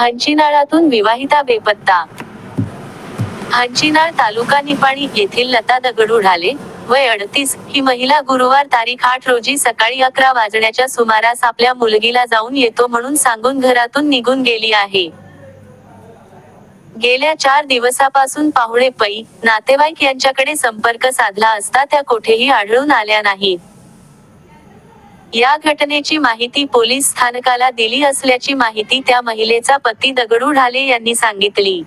हंचिनाळातून विवाहिता बेपत्ता. हंचिनाळ तालुका निपाणी येथील लता दगड उडाले वय अडतीस. ही महिला गुरुवार तारीख आठ रोजी सकाळी अकरा वाजण्याच्या सुमारास आपल्या मुलगीला जाऊन येतो म्हणून सांगून घरातून निघून गेली आहे. गेल्या चार दिवसापासून पाहुणे पै नातेवाईक यांच्याकडे संपर्क साधला असता त्या कोठेही आढळून आल्या नाहीत. या घटनेची माहिती पोलीस स्थानकाला दिली असल्याची माहिती त्या महिलेचा पती दगडू ढाले यांनी सांगितली.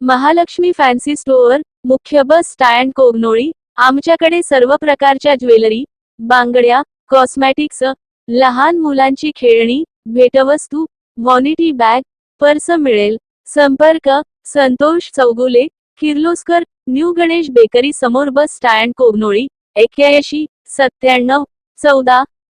महालक्ष्मी फॅन्सी स्टोअर मुख्य बस स्टँड कोगनोळी आमच्याकडे सर्व प्रकारच्या ज्वेलरी बांगड्या कॉस्मॅटिक्स लहान मुलांची खेळणी भेटवस्तू वॉनिटी बॅग पर्स मिळेल संपर्क संतोष चौगुले किर्लोस्कर न्यू गणेश बेकरी समोर बस स्टँड कोगनोळी एक्क्याऐंशी सत्त्याण्णव चौदा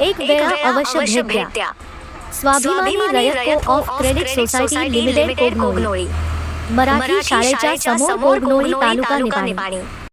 एक वेळा अवश्य भेट द्या। Swabhimani Rayat co op credit society limited Kognoli Marathi शाळेच्या समोर कोगनोळी तालुका निपाणी।